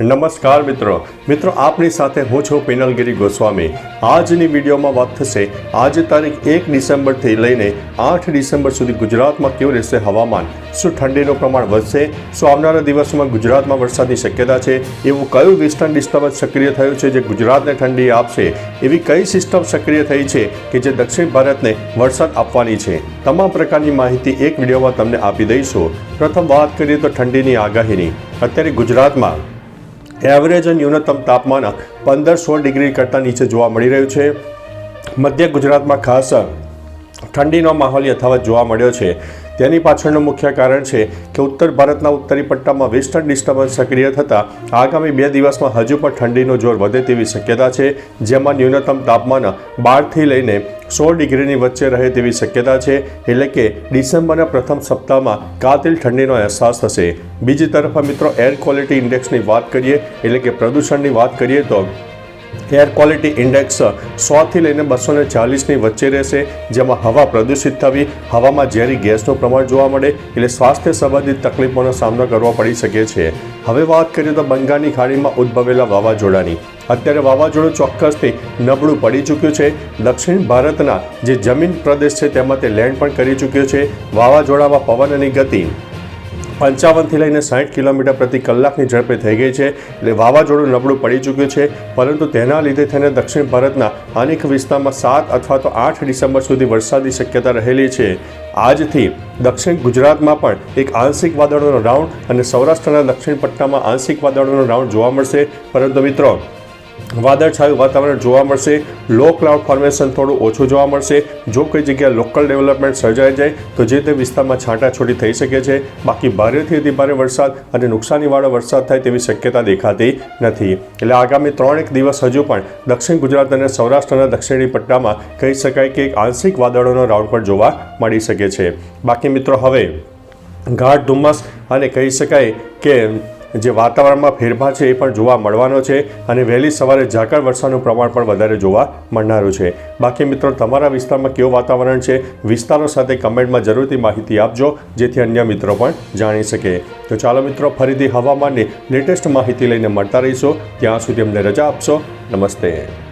નમસ્કાર મિત્રો. મિત્રો, આપની સાથે હું છું પિનલગીરી ગોસ્વામી. આજની વિડીયોમાં વાત થશે, આજે તારીખ એક ડિસેમ્બરથી લઈને આઠ ડિસેમ્બર સુધી ગુજરાતમાં કેવું રહેશે હવામાન? શું ઠંડીનું પ્રમાણ વધશે? શું આવનારા દિવસોમાં ગુજરાતમાં વરસાદની શક્યતા છે? એવું કયું વેસ્ટર્ન ડિસ્ટર્બન્સ સક્રિય થયું છે જે ગુજરાતને ઠંડી આપશે? એવી કઈ સિસ્ટમ સક્રિય થઈ છે કે જે દક્ષિણ ભારતને વરસાદ આપવાની છે? તમામ પ્રકારની માહિતી એક વિડીયોમાં તમને આપી દઈશું. પ્રથમ વાત કરીએ તો ઠંડીની આગાહીની. અત્યારે ગુજરાતમાં એવરેજ ન્યૂનતમ તાપમાન પંદર સોળ ડિગ્રી કરતાં નીચે જોવા મળી રહ્યું છે. મધ્ય ગુજરાતમાં ખાસ ઠંડીનો માહોલ યથાવત જોવા મળ્યો છે. તેની પાછળનું મુખ્ય કારણ છે કે ઉત્તર ભારતના ઉત્તરી પટ્ટામાં વેસ્ટર્ન ડિસ્ટર્બન્સ સક્રિય થતાં આગામી બે દિવસમાં હજુ પણ ઠંડીનો જોર વધે તેવી શક્યતા છે, જેમાં ન્યૂનતમ તાપમાન બારથી લઈને સોળ ડિગ્રીની વચ્ચે રહે તેવી શક્યતા છે, એટલે કે ડિસેમ્બરના પ્રથમ સપ્તાહમાં કાતિલ ઠંડીનો અહેસાસ થશે. બીજી તરફ મિત્રો, એર ક્વોલિટી ઇન્ડેક્સની વાત કરીએ, એટલે કે પ્રદૂષણની વાત કરીએ તો એર ક્વોલિટી ઇન્ડેક્સ સોથી લઈને બસો ને ચાલીસની વચ્ચે રહેશે, જેમાં હવા પ્રદૂષિત થવી, હવામાં ઝેરી ગેસનું પ્રમાણ જોવા મળે, એટલે સ્વાસ્થ્ય સંબંધિત તકલીફોનો સામનો કરવો પડી શકે છે. હવે વાત કરીએ તો બંગાળની ખાડીમાં ઉદ્ભવેલા વાવાઝોડાની. અત્યારે વાવાઝોડું ચોક્કસથી નબળું પડી ચૂક્યું છે. દક્ષિણ ભારતના જે જમીન પ્રદેશ છે, તેમાં તે લેન્ડ પણ કરી ચૂક્યો છે. વાવાઝોડામાં પવનની ગતિ પંચાવનથી લઈને સાઠ કિલોમીટર પ્રતિ કલાકની ઝડપે થઈ ગઈ છે. એટલે વાવાઝોડું નબળું પડી ચૂક્યું છે. પરંતુ તેના લીધે થઈને દક્ષિણ ભારતના અનેક વિસ્તારમાં સાત અથવા તો આઠ ડિસેમ્બર સુધી વરસાદની શક્યતા રહેલી છે. આજથી દક્ષિણ ગુજરાતમાં પણ એક આંશિક વાદળોનો રાઉન્ડ અને સૌરાષ્ટ્રના દક્ષિણ પટ્ટામાં આંશિક વાદળોનો રાઉન્ડ જોવા મળશે. પરંતુ મિત્રો વાદળછાયું વાતાવરણ જોવા મળશે. લો ક્લાઉડ ફોર્મેશન થોડું ઓછું જોવા મળશે. જો કોઈ જગ્યાએ લોકલ ડેવલપમેન્ટ સર્જાઈ જાય, તો જે તે વિસ્તારમાં છાંટાછોટી થઈ શકે છે. બાકી ભારેથી અતિ ભારે વરસાદ અને નુકસાનીવાળો વરસાદ થાય તેવી શક્યતા દેખાતી નથી. એટલે આગામી ત્રણેક દિવસ હજુ પણ દક્ષિણ ગુજરાત અને સૌરાષ્ટ્રના દક્ષિણી પટ્ટામાં કહી શકાય કે એક આંશિક વાદળોનો રાઉન્ડ પણ જોવા મળી શકે છે. બાકી મિત્રો, હવે ગાઢ ધુમ્મસ અને કહી શકાય કે જે વાતાવરણમાં ફેરફાર છે એ પણ જોવા મળવાનો છે અને વહેલી સવારે ઝાકળ વર્ષાનું પ્રમાણ પણ વધારે જોવા મળનારું છે. બાકી મિત્રો, તમારા વિસ્તારમાં કેવું વાતાવરણ છે? વિસ્તારો સાથે કમેન્ટમાં જરૂરથી માહિતી આપજો, જેથી અન્ય મિત્રો પણ જાણી શકે. તો ચાલો મિત્રો, ફરીથી હવામાનની લેટેસ્ટ માહિતી લઈને મળતા રહીશો. ત્યાં સુધી અમને રજા આપશો. નમસ્તે.